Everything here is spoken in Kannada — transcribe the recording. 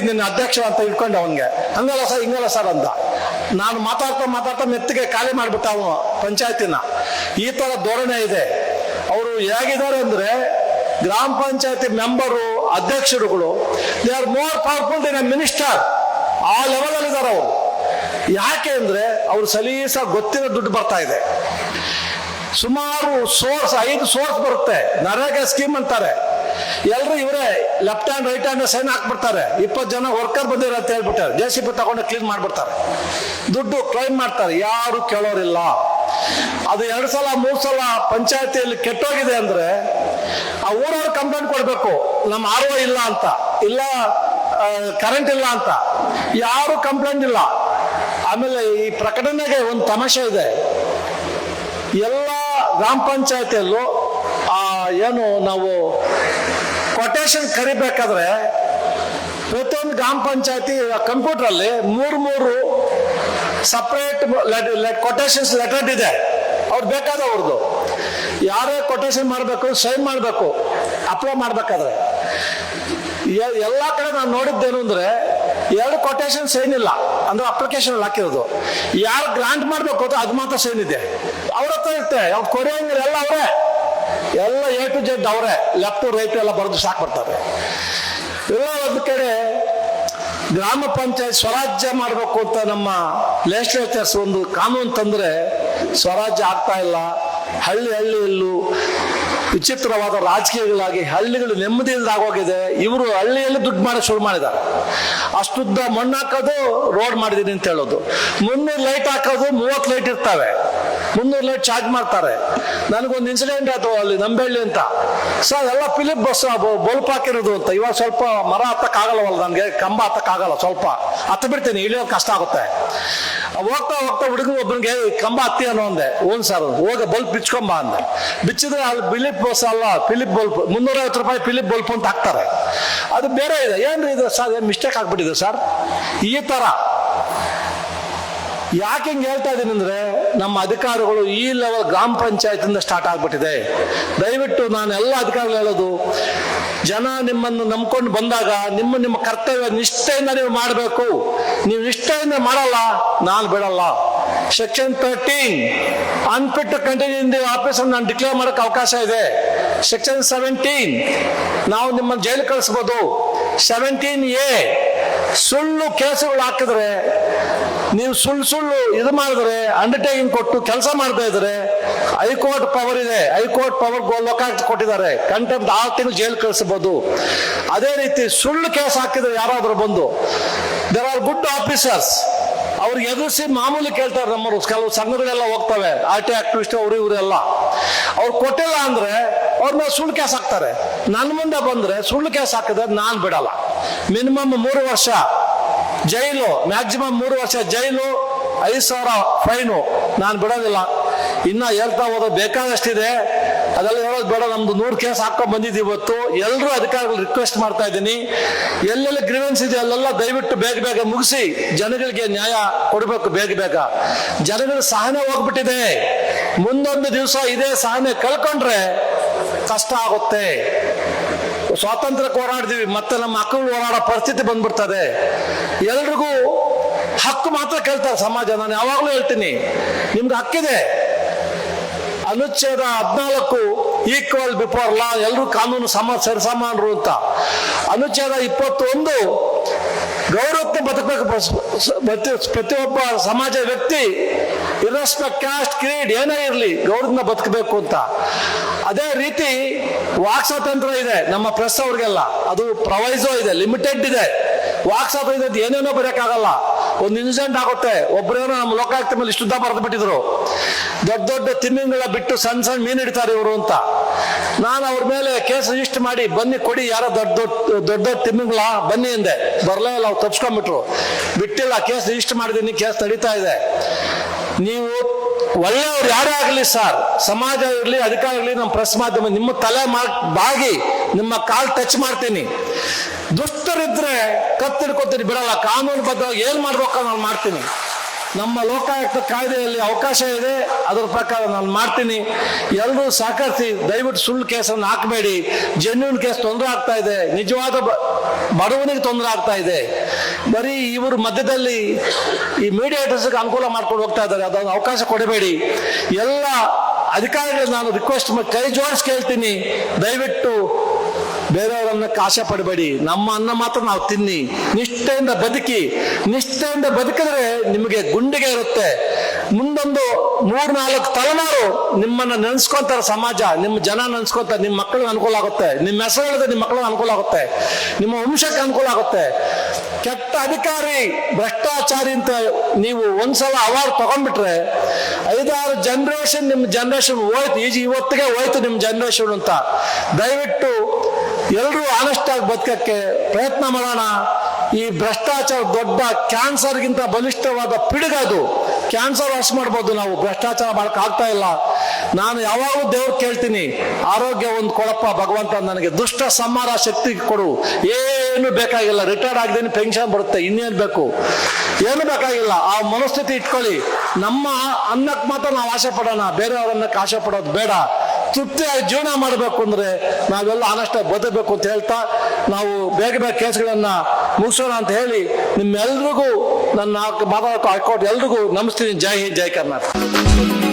ನಿನ್ನ ಅಧ್ಯಕ್ಷ ಅಂತ ಇಟ್ಕೊಂಡು ಅವನ್ಗೆ. ಹಂಗಲ್ಲ ಸರ್, ಹಿಂಗಲ್ಲ ಸರ್ ಅಂತ. ನಾನು ಮಾತಾಡ್ತಾ ಮಾತಾಡ್ತಾ ಮೆತ್ತಿಗೆ ಖಾಲಿ ಮಾಡ್ಬಿಟ್ಟ ಅವನು ಪಂಚಾಯತಿನ. ಈ ತರ ಧೋರಣೆ ಇದೆ. ಅವರು ಹೇಗಿದ್ದಾರೆ ಅಂದ್ರೆ ಗ್ರಾಮ ಪಂಚಾಯತಿ ಮೆಂಬರು, ಅಧ್ಯಕ್ಷರುಗಳು ದೇ ಆರ್ ಮೋರ್ ಪವರ್ಫುಲ್ ದಿನ ಮಿನಿಸ್ಟರ್ ಆ ಲೆವೆಲ್ ಅಲ್ಲಿ ಇದಾರೆ ಅವರು. ಯಾಕೆ ಅಂದ್ರೆ ಅವ್ರು ಸಲೀಸ ಗೊತ್ತಿರೋ ದುಡ್ಡು ಬರ್ತಾ ಇದೆ. ಸುಮಾರು ಸೋರ್ಸ್ ಐದು ಸೋರ್ಸ್ ಬರುತ್ತೆ. ನರೇಗಾ ಸ್ಕೀಮ್ ಅಂತಾರೆ. ಎಲ್ಲರೂ ಇವರೇ left hand right hand sign ಹಾಕ್ಬಿಡ್ತಾರೆ ಇಪ್ಪತ್ತು ಜನ ವರ್ಕರ್ ಬಂದಿರ ಅಂತ ಹೇಳ್ಬಿಟ್ಟಾರೆ. ಜೆ ಸಿ ಪಿ ತಗೊಂಡು ಕ್ಲೀನ್ ಮಾಡ್ಬಿಡ್ತಾರೆ. ದುಡ್ಡು ಕ್ಲೈಮ್ ಮಾಡ್ತಾರೆ. ಯಾರು ಕೇಳೋರಿಲ್ಲ. ಅದು ಎರಡು ಸಲ, ಮೂರು ಸಲ ಪಂಚಾಯತಿಯಲ್ಲಿ ಕೆಟ್ಟೋಗಿದೆ ಅಂದ್ರೆ ಆ ಊರವ್ರು ಕಂಪ್ಲೇಂಟ್ ಕೊಡಬೇಕು. ನಮ್ಮ ಆರ್ ಇಲ್ಲ ಅಂತ. ಇಲ್ಲ ಕರೆಂಟ್ ಇಲ್ಲ ಅಂತ. ಯಾರು ಕಂಪ್ಲೇಂಟ್ ಇಲ್ಲ. ಆಮೇಲೆ ಈ ಪ್ರಕಟಣೆಗೆ ಒಂದು ತಮಾಷೆ ಇದೆ. ಎಲ್ಲ ಗ್ರಾಮ ಪಂಚಾಯತಿಯಲ್ಲೂ ಏನು ನಾವು ಕೊಟೇಶನ್ ಕರಿಬೇಕಾದ್ರೆ ಪ್ರತಿಯೊಂದು ಗ್ರಾಮ ಪಂಚಾಯತಿ ಕಂಪ್ಯೂಟರ್ ಅಲ್ಲಿ ಮೂರು ಮೂರು ಸಪ್ರೇಟ್ ಕೊಟೇಶನ್ಸ್ ಲೆಟರ್ ಇದೆ. ಅವ್ರು ಬೇಕಾದ ಅವ್ರದ್ದು. ಯಾರೇ ಕೊಟೇಶನ್ ಮಾಡಬೇಕು ಸೈನ್ ಮಾಡಬೇಕು ಅಪ್ಲೈ ಮಾಡ್ಬೇಕಾದ್ರೆ. ಎಲ್ಲ ಕಡೆ ನಾನು ನೋಡಿದ್ದೇನು ಅಂದ್ರೆ ಎರಡು ಕೊಟೇಶನ್ ಸೈನ್ ಇಲ್ಲ. ಅಂದ್ರೆ ಅಪ್ಲಿಕೇಶನ್ ಹಾಕಿರೋದು. ಯಾರು ಗ್ರಾಂಟ್ ಮಾಡ್ಬೇಕು ಅದು ಮಾತ್ರ ಸೈನ್ ಇದೆ. ಅವ್ರ ಹತ್ರ ಇರುತ್ತೆ. ಅವ್ರು ಕೊರಿಯಂಗಿಲ್ಲ ಎಲ್ಲ ಅವರೇ. ಎಲ್ಲ ಎ ಟು ಜೆಡ್ ಅವರೇ. ಲೆಫ್ಟ್ ರೈಟ್ ಎಲ್ಲ ಬರೆದು ಸಾಕು ಬರ್ತಾರೆ. ಎಲ್ಲ ಕಡೆ ಗ್ರಾಮ ಪಂಚಾಯತ್ ಸ್ವರಾಜ್ಯ ಮಾಡಬೇಕು ಅಂತ ನಮ್ಮ ಲೆಜಿಸ್ಲೇಚರ್ಸ್ ಒಂದು ಕಾನೂನು ತಂದ್ರೆ ಸ್ವರಾಜ್ಯ ಆಗ್ತಾ ಇಲ್ಲ. ಹಳ್ಳಿ ಹಳ್ಳಿಯಲ್ಲೂ ವಿಚಿತ್ರವಾದ ರಾಜಕೀಯಗಳಾಗಿ ಹಳ್ಳಿಗಳು ನೆಮ್ಮದಿ ಆಗೋಗಿದೆ. ಇವರು ಹಳ್ಳಿಯಲ್ಲಿ ದುಡ್ಡು ಮಾಡೋ ಶುರು ಮಾಡಿದ್ದಾರೆ. ಅಷ್ಟುದ್ದ ಮಣ್ಣು ಹಾಕೋದು ರೋಡ್ ಮಾಡಿದೀನಿ ಅಂತ ಹೇಳೋದು. ಮುನ್ನೂರು ಲೈಟ್ ಹಾಕೋದು, ಮೂವತ್ತು ಲೈಟ್ ಇರ್ತವೆ. ಮುನ್ನೂರು ಲೈಟ್ ಚಾರ್ಜ್ ಮಾಡ್ತಾರೆ. ನನಗೊಂದು ಇನ್ಸಿಡೆಂಟ್ ಆಯ್ತು ಅಲ್ಲಿ ನಂಬೆಳ್ಳಿ ಅಂತ. ಸರ್, ಎಲ್ಲ ಫಿಲಿಪ್ ಬಸ್ ಬಲ್ಪ್ ಹಾಕಿರೋದು ಅಂತ. ಇವಾಗ ಸ್ವಲ್ಪ ಮರ ಹತ್ತಕ್ಕಾಗಲ್ಲವಲ್ಲ ನನಗೆ? ಕಂಬ ಹತ್ತಕ್ಕಾಗಲ್ಲ ಸ್ವಲ್ಪ. ಹತ್ತು ಬಿಡ್ತೀನಿ, ಇಳಿಯೋದು ಕಷ್ಟ ಆಗುತ್ತೆ. ಹೋಗ್ತಾ ಹೋಗ್ತಾ ಹುಡುಗ ಒಬ್ಬನಿಗೆ ಕಂಬ ಹತ್ತಿ ಅನ್ನೋ ಅಂದೆ. ಓನ್ ಸರ್, ಹೋಗ ಬಲ್ಪ್ ಬಿಚ್ಕೊಂಬ ಅಂದೆ. ಬಿಚ್ಚಿದ್ರೆ ಅಲ್ಲಿ ಫಿಲಿಪ್ ಬಸ್ ಅಲ್ಲ ಫಿಲಿಪ್ ಬಲ್ಪ್, ಮುನ್ನೂರೈವತ್ತು ರೂಪಾಯಿ ಫಿಲಿಪ್ ಬಲ್ಪ್ ಅಂತ ಹಾಕ್ತಾರೆ. ಅದು ಬೇರೆ ಇದೆ. ಏನ್ರಿ ಇದು? ಸರ್ ಮಿಸ್ಟೇಕ್ ಆಗ್ಬಿಟ್ಟಿದೆ ಸರ್? ಈ ತರ. ಯಾಕೆ ಹಿಂಗೆ ಹೇಳ್ತಾ ಇದ್ದೀನಿ ಅಂದ್ರೆ ನಮ್ಮ ಅಧಿಕಾರಿಗಳು ಈ ಲೆವೆಲ್ ಗ್ರಾಮ ಪಂಚಾಯತಿಂದ ಸ್ಟಾರ್ಟ್ ಆಗ್ಬಿಟ್ಟಿದೆ. ದಯವಿಟ್ಟು ನಾನು ಎಲ್ಲ ಅಧಿಕಾರಿಗಳು ಹೇಳೋದು, ಜನ ನಿಮ್ಮನ್ನು ನಂಬ್ಕೊಂಡು ಬಂದಾಗ ನಿಮ್ಮ ನಿಮ್ಮ ಕರ್ತವ್ಯ ನಿಷ್ಠೆಯಿಂದ ನೀವು ಮಾಡಬೇಕು. ನೀವು ನಿಷ್ಠೆಯಿಂದ ಮಾಡಲ್ಲ, ನಾನು ಬಿಡಲ್ಲ. Section thirteen unfit continue in the office ನಾನು ಡಿಕ್ಲೇರ್ ಮಾಡಕ್ಕೆ ಅವಕಾಶ ಇದೆ. ಸೆಕ್ಷನ್ ಸೆವೆಂಟೀನ್ ನಾವು ನಿಮ್ಮನ್ನು ಜೈಲು ಕಳಿಸ್ಬೋದು. ಸೆವೆಂಟೀನ್ ಎ ಸುಳ್ಳು ಕೇಸುಗಳು ಹಾಕಿದ್ರೆ ನೀವು ಸುಳ್ಳು ಸುಳ್ಳು ಇದು ಮಾಡಿದ್ರೆ ಅಂಡರ್ಟೇಕಿಂಗ್ ಕೊಟ್ಟು ಕೆಲಸ ಮಾಡ್ತಾ ಇದ್ರೆ, ಹೈಕೋರ್ಟ್ ಪವರ್ ಇದೆ. ಹೈಕೋರ್ಟ್ ಪವರ್ ಲೋಕಾಯುಕ್ತ ಕೊಟ್ಟಿದ್ದಾರೆ. ಕಂಟೆಂಪ್ಟ್ ಆರು ತಿಂಗಳು ಜೈಲು ಕಳಿಸಬಹುದು ಅದೇ ರೀತಿ ಸುಳ್ಳು ಕೇಸ್ ಹಾಕಿದ್ರೆ ಯಾರಾದರೂ ಬಂದು ದೇರ್ ಆರ್ ಗುಡ್ ಆಫೀಸರ್ಸ್ ಅವ್ರಿಗೆ ಎದುರಿಸಿ ಮಾಮೂಲಿ ಕೇಳ್ತಾರೆ ನಮ್ಮವರು. ಕೆಲವು ಸಂಘಗಳೆಲ್ಲ ಹೋಗ್ತವೆ. ಆರ್ ಟಿ ಆಕ್ಟಿವಿಸ್ಟ್ ಅವರು ಇವರೆಲ್ಲ ಅವ್ರು ಕೊಟ್ಟಿಲ್ಲ ಅಂದ್ರೆ ಅವ್ರ ಮೇಲೆ ಸುಳ್ಳು ಕೇಸ್ ಹಾಕ್ತಾರೆ. ನನ್ನ ಮುಂದೆ ಬಂದ್ರೆ ಸುಳ್ಳು ಕೇಸ್ ಹಾಕಿದ್ರೆ ನಾನು ಬಿಡಲ್ಲ. ಮಿನಿಮಮ್ ಮೂರು ವರ್ಷ. ಜೈಲು ಮ್ಯಾಕ್ಸಿಮಮ್ ಮೂರು ವರ್ಷ ಜೈಲು, ಐದು ಸಾವಿರ ಫೈನು. ನಾನು ಬಿಡೋದಿಲ್ಲ. ಇನ್ನ ಹೇಳ್ತಾ ಹೋದ್ರೆ ಬೇಕಾದಷ್ಟಿದೆ. ಅದೆಲ್ಲ ಹೇಳೋದು ಬೇಡ, ನಮ್ದು ನೂರು ಕೇಸ್ ಹಾಕೊಂಡ್ ಬಂದಿದ್ದೀವಿ ಇವತ್ತು. ಎಲ್ಲರೂ ಅಧಿಕಾರಿಗಳು ರಿಕ್ವೆಸ್ಟ್ ಮಾಡ್ತಾ ಇದ್ದೀನಿ. ಎಲ್ಲೆಲ್ಲ ಗ್ರೀವೆನ್ಸ್ ಇದೆ ಅಲ್ಲೆಲ್ಲ ದಯವಿಟ್ಟು ಬೇಗ ಬೇಗ ಮುಗಿಸಿ. ಜನಗಳಿಗೆ ನ್ಯಾಯ ಕೊಡಬೇಕು ಬೇಗ ಬೇಗ. ಜನಗಳ ಸಹನೆ ಹೋಗ್ಬಿಟ್ಟಿದೆ. ಮುಂದೊಂದು ದಿವಸ ಇದೇ ಸಹನೆ ಕಳ್ಕೊಂಡ್ರೆ ಕಷ್ಟ ಆಗುತ್ತೆ. ಸ್ವಾತಂತ್ರ್ಯಕ್ಕೆ ಹೋರಾಡಿದೀವಿ, ಮತ್ತೆ ನಮ್ಮ ಮಕ್ಕಳು ಹೋರಾಡೋ ಪರಿಸ್ಥಿತಿ ಬಂದ್ಬಿಡ್ತದೆ. ಎಲ್ರಿಗೂ ಹಕ್ಕು ಮಾತ್ರ ಕೇಳ್ತಾರೆ ಸಮಾಜ. ನಾನು ಯಾವಾಗಲೂ ಹೇಳ್ತೀನಿ, ನಿಮ್ಗೆ ಹಕ್ಕಿದೆ. ಅನುಚ್ಛೇದ ಹದಿನಾಲ್ಕು ಈಕ್ವಲ್ ಬಿಫೋರ್ ಲಾ ಎಲ್ಲರೂ ಕಾನೂನು ಸಮ ಸರಿಸಮಾನರು ಅಂತ. ಅನುಚ್ಛೇದ ಇಪ್ಪತ್ತೊಂದು ಗೌರವಕ್ಕೆ ಬದುಕಬೇಕು. ಪ್ರತಿ, ಪ್ರತಿಯೊಬ್ಬ ಸಮಾಜ ವ್ಯಕ್ತಿ ಇರಸ್ಪೆಕ್ಟ್ ಕ್ಯಾಸ್ಟ್ ಕ್ರೀಡ್ ಏನೇ ಇರಲಿ ಗೌರವದಿಂದ ಬದುಕಬೇಕು ಅಂತ. ಅದೇ ರೀತಿ ವಾಕ್ ಸ್ವಾತಂತ್ರ್ಯ ಇದೆ ನಮ್ಮ ಪ್ರೆಸ್ ಅವ್ರಿಗೆಲ್ಲ. ಅದು ಪ್ರವೈಸೋ ಇದೆ, ಲಿಮಿಟೆಡ್ ಇದೆ. ವಾಕ್ ಸ್ವಾತಂತ್ರ್ಯ ಇದೆ ಏನೇನೋ ಬರೆಯಕ್ಕಾಗಲ್ಲ. ಒಂದು ಇನ್ಸಿಡೆಂಟ್ ಆಗುತ್ತೆ. ಒಬ್ಬರೇನೋ ನಮ್ಮ ಲೋಕಾಯುಕ್ತ ಮೇಲೆ ಇಷ್ಟುದ್ದ ಬರೆದು ಬಿಟ್ಟಿದ್ರು ದೊಡ್ಡ ದೊಡ್ಡ ತಿಮ್ಮಿಂಗಳ ಬಿಟ್ಟು ಸಣ್ಣ ಸಣ್ಣ ಮೀನು ಹಿಡಿತಾರೆ ಇವರು ಅಂತ. ನಾನು ಅವ್ರ ಮೇಲೆ ಕೇಸ್ ರಿಜಿಸ್ಟರ್ ಮಾಡಿ, ಬನ್ನಿ ಕೊಡಿ, ಯಾರೋ ದೊಡ್ಡ ದೊಡ್ಡ ದೊಡ್ಡ ದೊಡ್ಡ ತಿಮ್ಮಿಂಗಳ, ಬನ್ನಿ ಎಂದೆ ಬರಲೇ ಇಲ್ಲ, ಅವ್ರು ತಪ್ಸ್ಕೊಂಡ್ಬಿಟ್ರು ಬಿಟ್ಟಿಲ್ಲ, ಕೇಸ್ ರಿಜಿಸ್ಟರ್ ಮಾಡಿದ್ದೀನಿ, ಕೇಸ್ ನಡೀತಾ ಇದೆ. ನೀವು ಒಳ್ಳೆಯವ್ರು ಯಾರೇ ಆಗಲಿ ಸರ್, ಸಮಾಜ ಇರಲಿ, ಅಧಿಕಾರ ಇರಲಿ, ನಮ್ಮ ಪ್ರೆಸ್ ಮಾಧ್ಯಮ, ನಿಮ್ಮ ತಲೆ ಬಾಗಿ, ನಿಮ್ಮ ಕಾಲ್ ಟಚ್ ಮಾಡ್ತೀನಿ. ದುಷ್ಟರಿದ್ರೆ ಕತ್ತಿಡ್ಕೊತೀನಿ ಬಿಡಲ್ಲ. ಕಾನೂನು ಬದ್ಧವಾಗಿ ಏನ್ ಮಾಡ್ಬೇಕು ನಾನು ಮಾಡ್ತೀನಿ. ನಮ್ಮ ಲೋಕಾಯುಕ್ತ ಕಾಯ್ದೆಯಲ್ಲಿ ಅವಕಾಶ ಇದೆ. ಅದರ ಪ್ರಕಾರ ನಾನು ಮಾಡ್ತೀನಿ. ಎಲ್ಲರೂ ಸಹಕರಿಸಿ, ದಯವಿಟ್ಟು ಸುಳ್ಳು ಕೇಸನ್ನು ಹಾಕಬೇಡಿ. ಜೆನ್ಯೂನ್ ಕೇಸ್ ತೊಂದರೆ ಆಗ್ತಾ ಇದೆ. ನಿಜವಾದ ಬಡವನಿಗೆ ತೊಂದರೆ ಆಗ್ತಾ ಇದೆ. ಬರೀ ಇವರು ಮಧ್ಯದಲ್ಲಿ ಈ ಮೀಡಿಯೇಟರ್ಸ್ಗೆ ಅನುಕೂಲ ಮಾಡ್ಕೊಂಡು ಹೋಗ್ತಾ ಇದ್ದಾರೆ. ಅದನ್ನು ಅವಕಾಶ ಕೊಡಬೇಡಿ. ಎಲ್ಲ ಅಧಿಕಾರಿಗಳು ನಾನು ರಿಕ್ವೆಸ್ಟ್ ಕೈ ಜೋಡಿಸಿ ಕೇಳ್ತೀನಿ. ದಯವಿಟ್ಟು ಬೇರೆಯವರನ್ನ ಆಶೆ ಪಡಬೇಡಿ. ನಮ್ಮ ಅನ್ನ ಮಾತ್ರ ನಾವು ತಿನ್ನಿ. ನಿಷ್ಠೆಯಿಂದ ಬದುಕಿ. ನಿಷ್ಠೆಯಿಂದ ಬದುಕಿದ್ರೆ ನಿಮಗೆ ಗುಂಡಿಗೆ ಇರುತ್ತೆ. ಮುಂದೊಂದು ಮೂರ್ನಾಲ್ಕು ತಲೆಮಾರು ನಿಮ್ಮನ್ನ ನೆನೆಸ್ಕೊಂತಾರೆ ಸಮಾಜ, ನಿಮ್ಮ ಜನ ನೆನೆಸ್ಕೊಂತಾರೆ ನಿಮ್ಮ ಮಕ್ಕಳಿಗೆ ಅನುಕೂಲ ಆಗುತ್ತೆ. ನಿಮ್ಮ ಹೆಸರು ಹೇಳಿದ್ರೆ ನಿಮ್ಮ ಮಕ್ಕಳಿಗೆ ಅನುಕೂಲ ಆಗುತ್ತೆ. ನಿಮ್ಮ ವಂಶಕ್ಕೆ ಅನುಕೂಲ ಆಗುತ್ತೆ. ಕೆಟ್ಟ ಅಧಿಕಾರಿ, ಭ್ರಷ್ಟಾಚಾರಿ ಅಂತ ನೀವು ಒಂದ್ಸಲ ಅವಾರ್ಡ್ ತಗೊಂಡ್ಬಿಟ್ರೆ ಐದಾರು ಜನರೇಷನ್ ನಿಮ್ಮ ಜನರೇಷನ್ ಹೋಯ್ತು. ಈಜಿ ಇವತ್ತಿಗೆ ಹೋಯ್ತು ನಿಮ್ಮ ಜನರೇಷನ್ ಅಂತ. ದಯವಿಟ್ಟು ಎಲ್ಲರೂ ಆನೆಸ್ಟ್ ಆಗಿ ಬದುಕಕ್ಕೆ ಪ್ರಯತ್ನ ಮಾಡೋಣ. ಈ ಭ್ರಷ್ಟಾಚಾರ ದೊಡ್ಡ ಕ್ಯಾನ್ಸರ್ಗಿಂತ ಬಲಿಷ್ಠವಾದ ಪಿಡುಗದು ಕ್ಯಾನ್ಸರ್ ವಾಶ್ ಮಾಡ್ಬೋದು ನಾವು. ಭ್ರಷ್ಟಾಚಾರ ಆಗ್ತಾ ಇಲ್ಲ. ನಾನು ಯಾವಾಗಲೂ ದೇವ್ರು ಕೇಳ್ತೀನಿ. ಆರೋಗ್ಯ ಒಂದು ಕೊಡಪ್ಪ ಭಗವಂತ ನನಗೆ. ದುಷ್ಟ ಸಂಹಾರ ಶಕ್ತಿ ಕೊಡು. ಏನು ಬೇಕಾಗಿಲ್ಲ. ರಿಟೈರ್ಡ್ ಆಗ್ದೇನೆ ಪೆನ್ಷನ್ ಬರುತ್ತೆ. ಇನ್ನೇನು ಬೇಕು? ಏನು ಬೇಕಾಗಿಲ್ಲ. ಆ ಮನಸ್ಥಿತಿ ಇಟ್ಕೊಳ್ಳಿ. ನಮ್ಮ ಅನ್ನಕ್ಕೆ ಮಾತ್ರ ನಾವು ಆಸೆ ಪಡೋಣ. ಬೇರೆಯವ್ರ ಅನ್ನಕ್ಕೆ ಆಸೆ ಪಡೋದು ಬೇಡ. ತೃಪ್ತಿಯಾಗಿ ಜೀವನ ಮಾಡಬೇಕು ಅಂದ್ರೆ ನಾವೆಲ್ಲ ಆನಷ್ಟ ಬದಬೇಕು ಅಂತ ಹೇಳ್ತಾ ನಾವು ಬೇಗ ಬೇಗ ಕೇಸ್ಗಳನ್ನ ಮುಗಿಸೋಣ ಅಂತ ಹೇಳಿ ನಿಮ್ಮೆಲ್ರಿಗೂ ನನ್ನ ಮಾತಾಡೋಕೆ ಹಾಕೋಟ್ ಎಲ್ರಿಗೂ ನಮಸ್ತೀನಿ ಜೈ ಹಿಂದ್, ಜೈ ಕರ್ನಾಟಕ.